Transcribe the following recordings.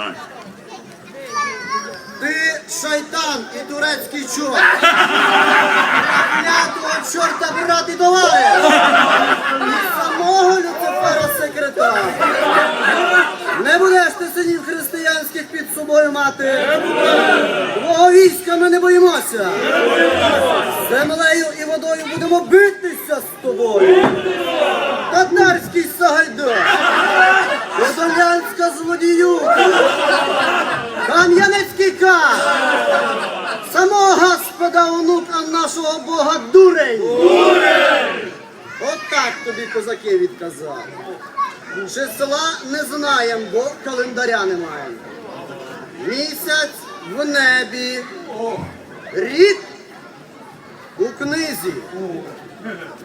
Так. Ти шайтан і турецький чорт. Клятого чорта брати долаєш. І самого Люцифера секретаря. Не будеш ти синів християнських під собою мати. Твого війська ми не боїмося. Землею і водою будемо бити. Нашого Бога дурень. От так тобі козаки відказали. Числа не знаємо, бо календаря немає. Місяць в небі. Рік у книзі.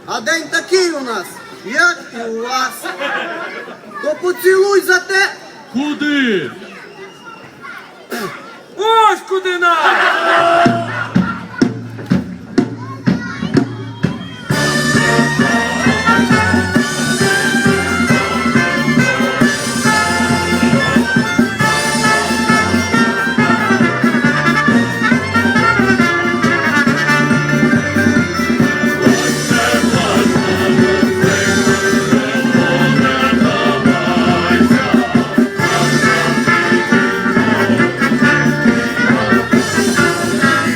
А день такий у нас, як і у вас. То поцілуй за те. Куди? Ось куди нам!